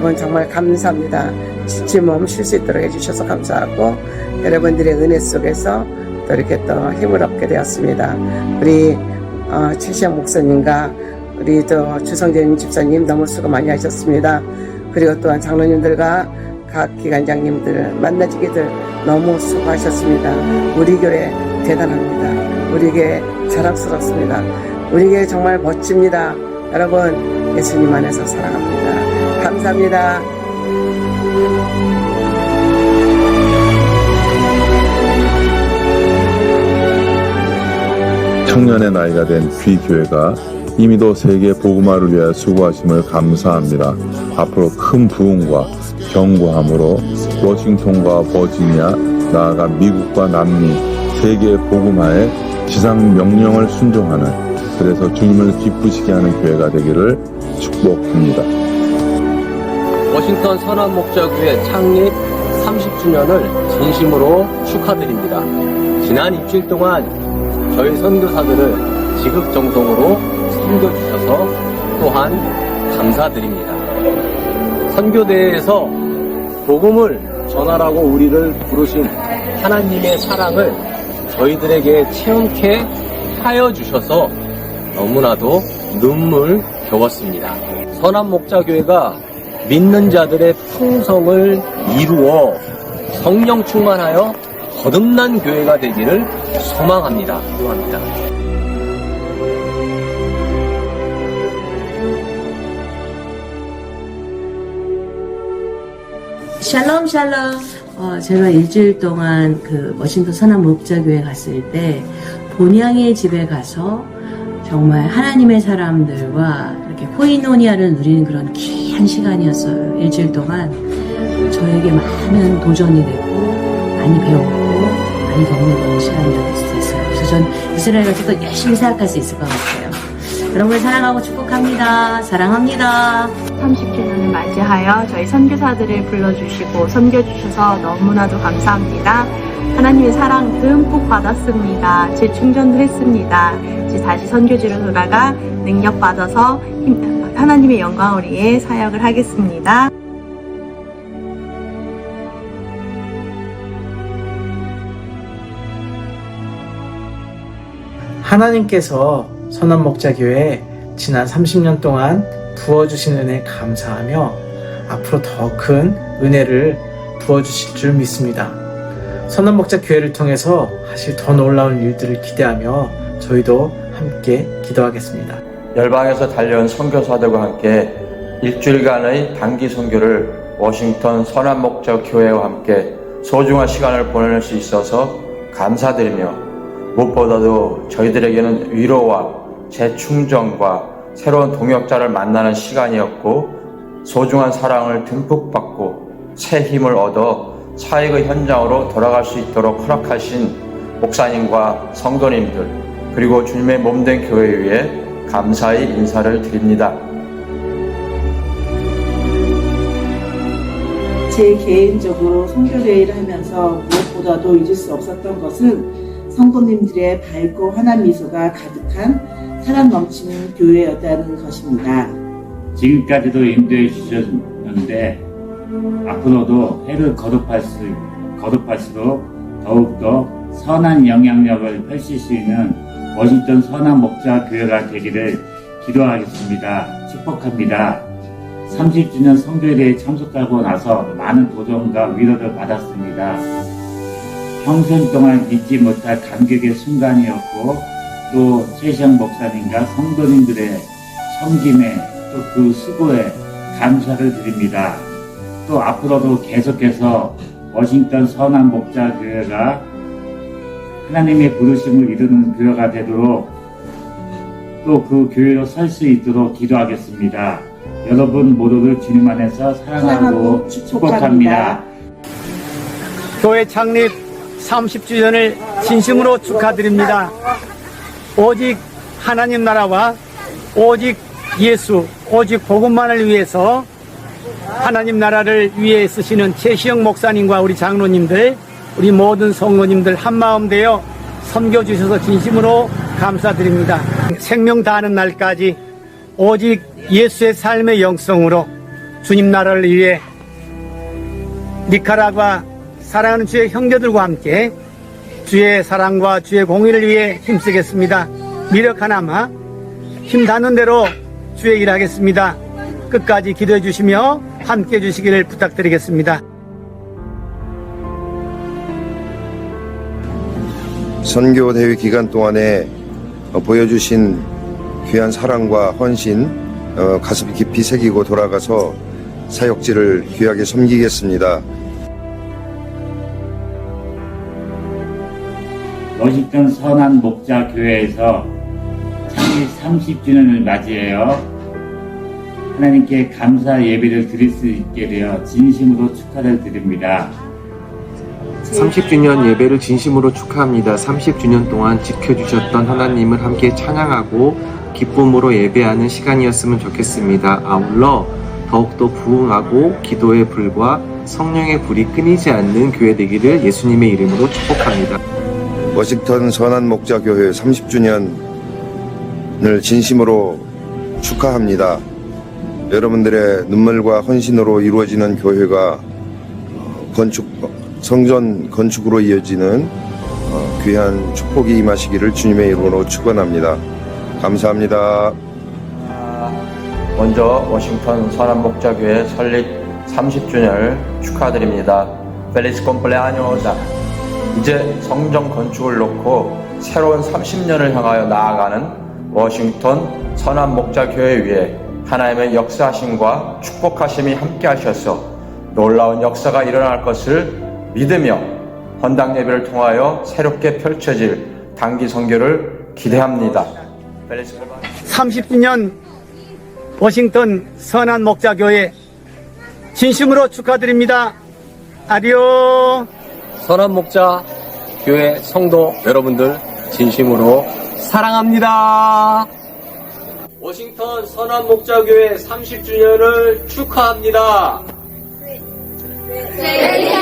여러분 정말 감사합니다. 지친 몸쉴 수 있도록 해주셔서 감사하고 여러분들의 은혜 속에서 또 이렇게 또 힘을 얻게 되었습니다. 우리 어, 최시영 목사님과 우리 또 주성재님 집사님 너무 수고 많이 하셨습니다. 그리고 또한 장로님들과 각 기관장님들 만나지기들 너무 수고하셨습니다. 우리 교회 대단합니다. 우리 교회 자랑스럽습니다. 우리 교회 정말 멋집니다. 여러분 예수님 안에서 사랑합니다. 감사합니다. 청년의 나이가 된 귀교회가 이미도 세계 복음화를 위하여 수고하심을 감사합니다. 앞으로 큰 부흥과 경고함으로 워싱턴과 버지니아, 나아가 미국과 남미, 세계 복음화의 지상 명령을 순종하는 그래서 주님을 기쁘시게 하는 교회가 되기를 축복합니다. 워싱턴 선한목자교회 창립 30주년을 진심으로 축하드립니다. 지난 일주일 동안 저희 선교사들을 지극정성으로 섬겨주셔서 또한 감사드립니다. 선교대회에서 복음을 전하라고 우리를 부르신 하나님의 사랑을 저희들에게 체험케 하여 주셔서 너무나도 눈물 겨웠습니다. 선한 목자교회가 믿는 자들의 풍성을 이루어 성령 충만하여 거듭난 교회가 되기를 소망합니다. 소망합니다. 샬롬 샬롬. 어, 제가 일주일 동안 그 워싱턴 선한 목자교회 갔을 때 본향의 집에 가서 정말 하나님의 사람들과 이렇게 코이노니아를 누리는 그런 귀 한 시간이었어요. 일주일 동안 저에게 많은 도전이 되고 많이 배웠고 많이 경험해보는 시간이 될수 있어요. 그래서 전 이스라엘 가서 또 열심히 생각할 수 있을 것 같아요. 여러분을 사랑하고 축복합니다. 사랑합니다. 30주년을 맞이하여 저희 선교사들을 불러주시고 섬겨주셔서 너무나도 감사합니다. 하나님의 사랑 듬뿍 받았습니다. 재충전도 했습니다. 이제 다시 선교지로 돌아가 능력 받아서 힘- 하나님의 영광을 위해 사역을 하겠습니다. 하나님께서 선한 목자 교회에 지난 30년 동안 부어주신 은혜 감사하며 앞으로 더 큰 은혜를 부어주실 줄 믿습니다. 선한 목자 교회를 통해서 하실 더 놀라운 일들을 기대하며 저희도 함께 기도하겠습니다. 열방에서 달려온 선교사들과 함께 일주일간의 단기 선교를 워싱턴 선한 목적 교회와 함께 소중한 시간을 보낼 수 있어서 감사드리며 무엇보다도 저희들에게는 위로와 재충전과 새로운 동역자를 만나는 시간이었고 소중한 사랑을 듬뿍 받고 새 힘을 얻어 사역의 현장으로 돌아갈 수 있도록 허락하신 목사님과 성도님들 그리고 주님의 몸된 교회 위에 감사의 인사를 드립니다. 제 개인적으로 선교대회를 하면서 무엇보다도 잊을 수 없었던 것은 성도님들의 밝고 환한 미소가 가득한 사랑 넘치는 교회였다는 것입니다. 지금까지도 인도해 주셨는데 앞으로도 해를 거듭할 수, 거듭할수록 더욱더 선한 영향력을 펼칠 수 있는 워싱턴 선한 목자 교회가 되기를 기도하겠습니다. 축복합니다. 30주년 성교회에 참석하고 나서 많은 도전과 위로를 받았습니다. 평생 동안 잊지 못할 감격의 순간이었고 또 최시영 목사님과 성도님들의 섬김에 또 그 수고에 감사를 드립니다. 또 앞으로도 계속해서 워싱턴 선한 목자 교회가 하나님의 부르심을 이루는 교회가 되도록 또 그 교회로 설 수 있도록 기도하겠습니다. 여러분 모두를 주님 안에서 사랑하고 사랑하고 축복합니다. 교회 창립 30주년을 진심으로 축하드립니다. 오직 하나님 나라와 오직 예수, 오직 복음만을 위해서 하나님 나라를 위해 쓰시는 최시영 목사님과 우리 장로님들, 우리 모든 성도님들 한마음 되어 섬겨주셔서 진심으로 감사드립니다. 생명 다하는 날까지 오직 예수의 삶의 영성으로 주님 나라를 위해 니카라과 사랑하는 주의 형제들과 함께 주의 사랑과 주의 공의를 위해 힘쓰겠습니다. 미력 하나마 힘 닿는 대로 주의 일하겠습니다. 끝까지 기도해 주시며 함께 해 주시기를 부탁드리겠습니다. 선교 대회 기간 동안에 어, 보여주신 귀한 사랑과 헌신 어, 가슴 깊이 새기고 돌아가서 사역지를 귀하게 섬기겠습니다. 워싱턴 선한 목자 교회에서 창립 30주년을 맞이해요. 하나님께 감사 예배를 드릴 수 있게 되어 진심으로 축하를 드립니다. 30주년 예배를 진심으로 축하합니다. 30주년 동안 지켜주셨던 하나님을 함께 찬양하고 기쁨으로 예배하는 시간이었으면 좋겠습니다. 아울러 더욱더 부흥하고 기도의 불과 성령의 불이 끊이지 않는 교회 되기를 예수님의 이름으로 축복합니다. 워싱턴 선한 목자 교회 30주년을 진심으로 축하합니다. 여러분들의 눈물과 헌신으로 이루어지는 교회가 어, 건축 성전 건축으로 이어지는 어, 귀한 축복이 임하시기를 주님의 이름으로 축원합니다. 감사합니다. 먼저 워싱턴 선한 목자교회 설립 30주년을 축하드립니다. 펠리스 콤플레아뇨다. 이제 성전 건축을 놓고 새로운 30년을 향하여 나아가는 워싱턴 선한 목자 교회 위에 하나님의 역사하심과 축복하심이 함께 하셔서 놀라운 역사가 일어날 것을 믿으며 헌당 예배를 통하여 새롭게 펼쳐질 단기 선교를 기대합니다. 펠리스 콤플레아뇨. 30주년 워싱턴 선한 목자교회 진심으로 축하드립니다. 아디오. 선한 목자 교회 성도 여러분들 진심으로 사랑합니다. 워싱턴 선한 목자 교회 30주년을 축하합니다. 네.